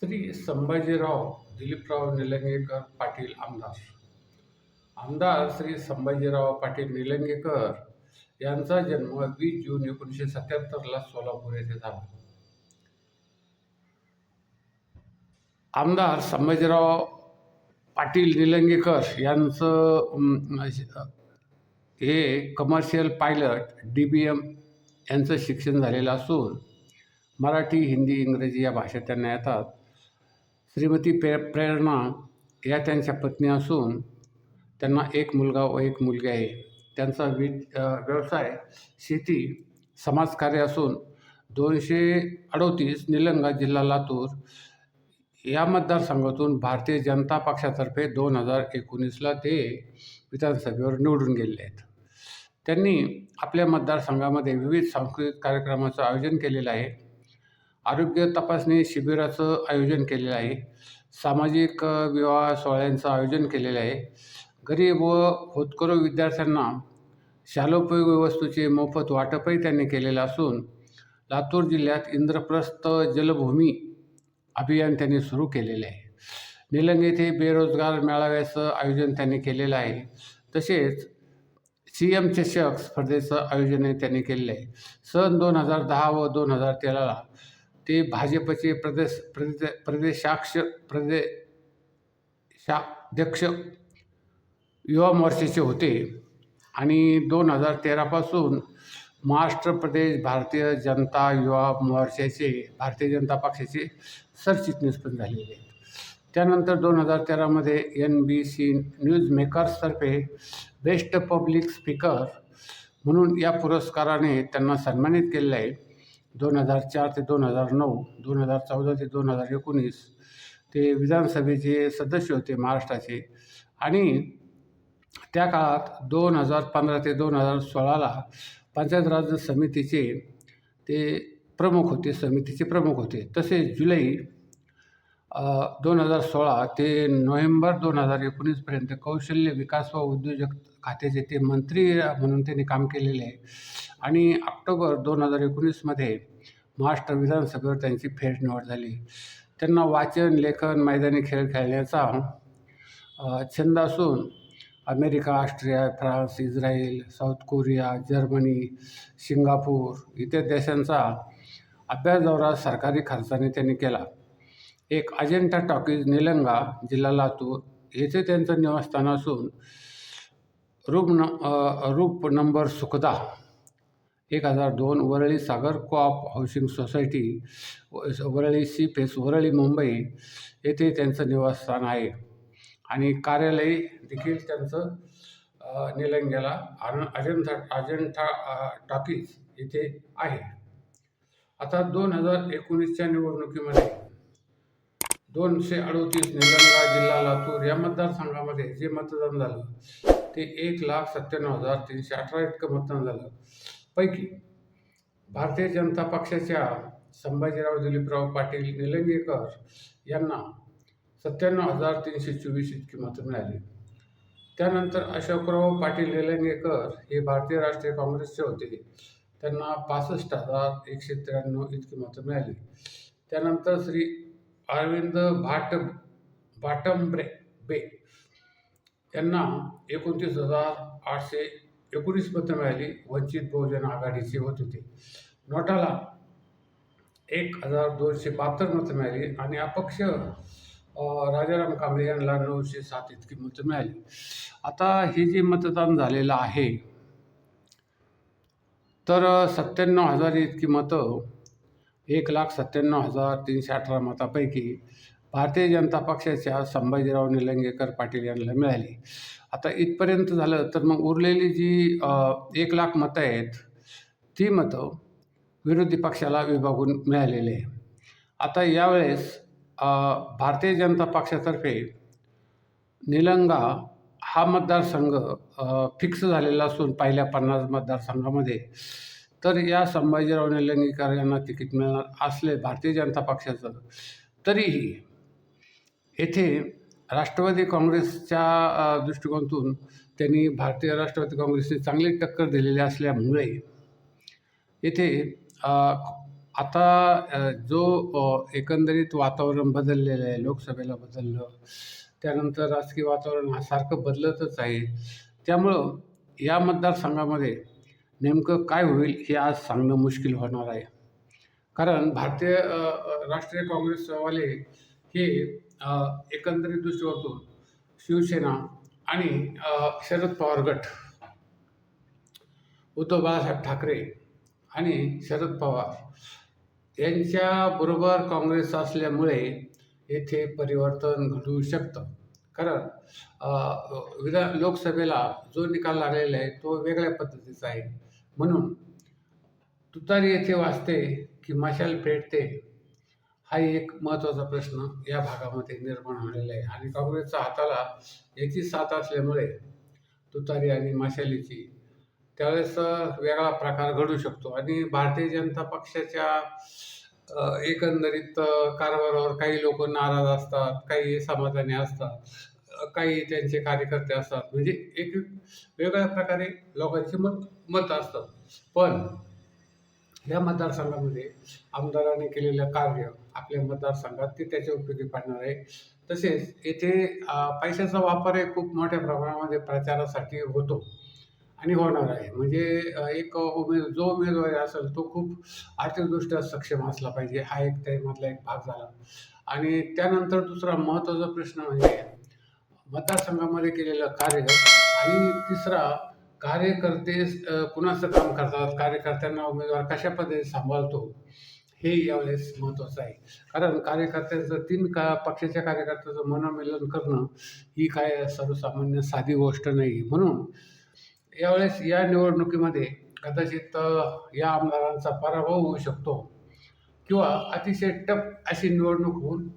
श्री संभाजीराव दिलीपराव निलंगेकर पाटील आमदार. आमदार श्री संभाजीराव पाटील निलंगेकर यांचा जन्म वीस जून एकोणीसशे सत्याहत्तरला सोलापूर येथे झाला. आमदार संभाजीराव पाटील निलंगेकर यांचं हे commercial pilot D B M यांचं शिक्षण झालेलं असून मराठी हिंदी इंग्रजी या भाषा त्यांना येतात. श्रीमती प्रे प्रेरणा या त्यांच्या पत्नी असून त्यांना एक मुलगा व एक मुलगी आहे. त्यांचा वि व्यवसाय शेती समाजकार्य असून दोनशे अडोतीस निलंगा जिल्हा लातूर या मतदारसंघातून भारतीय जनता पक्षातर्फे दोन हजार एकोणीसला ते विधानसभेवर निवडून गेलेले आहेत. त्यांनी आपल्या मतदारसंघामध्ये विविध सांस्कृतिक कार्यक्रमाचं आयोजन केलेलं आहे. आरोग्य तपासणी शिबिराचं आयोजन केलेलं आहे. सामाजिक विवाह सोहळ्यांचं आयोजन केलेलं आहे. गरीब व होतकरू विद्यार्थ्यांना शालोपयोगी वस्तूचे मोफत वाटपही त्यांनी केलेलं असून लातूर जिल्ह्यात इंद्रप्रस्थ जलभूमी अभियान त्यांनी सुरू केलेले आहे. निलंग येथे बेरोजगार मेळाव्याचं आयोजन त्यांनी केलेलं आहे. तसेच सी एम चषक स्पर्धेचं आयोजनही त्यांनी केलेलं आहे. सन दोन हजार दहा व दोन हजार तेराला ते भाजपचे प्रदेश प्रदे प्रदेशाक्ष प्रदेशाध्यक्ष युवा मोर्चाचे होते. आणि दोन हजार तेरापासून महाराष्ट्र प्रदेश भारतीय जनता युवा मोर्चाचे भारतीय जनता पक्षाचे सरचिटणीस पण झालेले आहेत. त्यानंतर दोन हजार तेरामध्ये एन बी सी न्यूज मेकर्सतर्फे बेस्ट पब्लिक स्पीकर म्हणून या पुरस्काराने त्यांना सन्मानित केलेलं आहे. दोन हजार चार ते दोन हजार नऊ दोन हजार चौदा ते दोन हजार एकोणीस ते विधानसभेचे सदस्य होते महाराष्ट्राचे. आणि त्या काळात दोन हजार पंधरा ते दोन हजार सोळाला पंचायत राज समितीचे ते प्रमुख होते समितीचे प्रमुख होते. तसेच जुलै दोन हजार सोळा ते नोव्हेंबर दोन हजार एकोणीसपर्यंत कौशल्य विकास व उद्योजक खात्याचे ते मंत्री म्हणून त्यांनी काम केलेले आहे. आणि ऑक्टोबर दोन हजार एकोणीसमध्ये महाराष्ट्र विधानसभेवर त्यांची फेरनिवड झाली. त्यांना वाचन लेखन मैदानी खेळ खेळण्याचा छंद असून America Austria France Israel South Korea Germany Singapore इतर देशांचा अभ्यास दौरा सरकारी खर्चाने त्यांनी केला. एक अजिंठा टॉकीज निलंगा जिल्हा लातूर येथे त्यांचं निवासस्थान असून रूप न रूप नंबर सुखदा एक हजार दोन Worli Sagar co-op housing society व- वरळी सी फेस वरळी मुंबई येथे त्यांचं निवासस्थान आहे. आणि कार्यालय देखील त्यांचं निलंग्याला आन अजंठा अजंठा टॉकीज येथे आहे. आता दोन हजार एकोणीसच्या निवडणुकीमध्ये दोनशे अडोतीस निलंगा जिल्हा लातूर या मतदारसंघामध्ये जे मतदान झालं ते एक लाख सत्त्याण्णव हजार तीनशे अठरा इतकं मतदान झालं. पैकी भारतीय जनता पक्षाच्या संभाजीराव दिलीपराव पाटील निलंगेकर यांना सत्त्याण्णव हजार तीनशे चोवीस इतकी मतं मिळाली. त्यानंतर अशोकराव पाटील निलंगेकर हे भारतीय राष्ट्रीय काँग्रेसचे होते. त्यांना पासष्ट हजार एकशे त्र्याण्णव इतकी मतं मिळाली. त्यानंतर श्री अरविंद भाट भाटंब्रे बे यांना एकोणतीस हजार आठशे एकोणीस मतं मिळाली. वंचित बहुजन आघाडीचे होत होते. नोटाला एक हजार दोनशे बहात्तर मतं मिळाली आणि अपक्ष राजाराम कांबळे यांना नऊशे सात इतकी मतं मिळाली. आता हे जे मतदान झालेलं आहे तर सत्त्याण्णव हजार इतकी मतं एक लाख सत्त्याण्णव हजार तीनशे अठरा मतापैकी भारतीय जनता पक्षाच्या संभाजीराव निलंगेकर पाटील यांना मिळाली. आता इथपर्यंत झालं तर मग उरलेली जी एक लाख मतं आहेत ती मतं विरोधी पक्षाला विभागून मिळालेली आहे आता यावेळेस भारतीय जनता पक्षातर्फे निलंगा हा मतदारसंघ फिक्स झालेला असून पहिल्या पन्नास मतदारसंघामध्ये तर या संभाजीराव निलंगेकर यांना तिकीट मिळणार असले भारतीय जनता पक्षाचं तरीही येथे राष्ट्रवादी काँग्रेसच्या दृष्टिकोनातून त्यांनी भारतीय राष्ट्रवादी काँग्रेसने चांगली टक्कर दिलेली असल्यामुळे येथे आता जो एकंदरीत वातावरण बदललेलं आहे, लोकसभेला बदललं, त्यानंतर राजकीय वातावरण हा सारखं बदलतच आहे. त्यामुळं या मतदारसंघामध्ये नेमकं काय होईल हे आज सांगणं मुश्किल होणार आहे. कारण भारतीय राष्ट्रीय काँग्रेसवाले हे एकंदरीत दृष्टीकोनातून शिवसेना आणि शरद पवार गट, उद्धव बाळासाहेब ठाकरे आणि शरद पवार यांच्याबरोबर काँग्रेस असल्यामुळे येथे परिवर्तन घडू शकतं. कारण विधान लोकसभेला जो निकाल लागलेला आहे तो वेगळ्या पद्धतीचा आहे. म्हणून तुतारी येथे वाचते की मशाल पेटते हा एक महत्त्वाचा प्रश्न या भागामध्ये निर्माण झालेला आहे आणि काँग्रेसचा हाताला याची साथ असल्यामुळे तुतारी आणि मशालीची त्यावेळेस वेगळा प्रकार घडू शकतो आणि भारतीय जनता पक्षाच्या एकंदरीत कारभारावर काही लोक नाराज असतात, काही समाधानी असतात, काही त्यांचे कार्यकर्ते असतात. म्हणजे एक वेगळ्या प्रकारे लोकांची मत मत असतात. पण या मतदारसंघामध्ये आमदारांनी केलेलं कार्य आपल्या मतदारसंघात ते त्याच्या उपयोगी पडणार आहे. तसेच येथे पैशाचा वापर हे खूप मोठ्या प्रमाणामध्ये प्रचारासाठी होतो आणि होणार आहे. म्हणजे एक उमेद जो उमेदवार असेल तो खूप आर्थिकदृष्ट्या सक्षम असला पाहिजे. हा एक त्यामधला एक भाग झाला आणि त्यानंतर दुसरा महत्त्वाचा प्रश्न म्हणजे मतदारसंघामध्ये केलेलं कार्य आणि तिसरा कार्यकर्ते कुणाचं काम करतात, कार्यकर्त्यांना उमेदवार कशा पद्धतीने सांभाळतो, हे यावेळेस महत्त्वाचं आहे. कारण कार्यकर्त्यांचं तीन का पक्षाच्या कार्यकर्त्यांचं मनोमिलन करणं ही काय सर्वसामान्य साधी गोष्ट नाही. म्हणून यावेळेस या निवडणुकीमध्ये कदाचित या आमदारांचा पराभव होऊ शकतो किंवा अतिशय टप अशी निवडणूक होऊन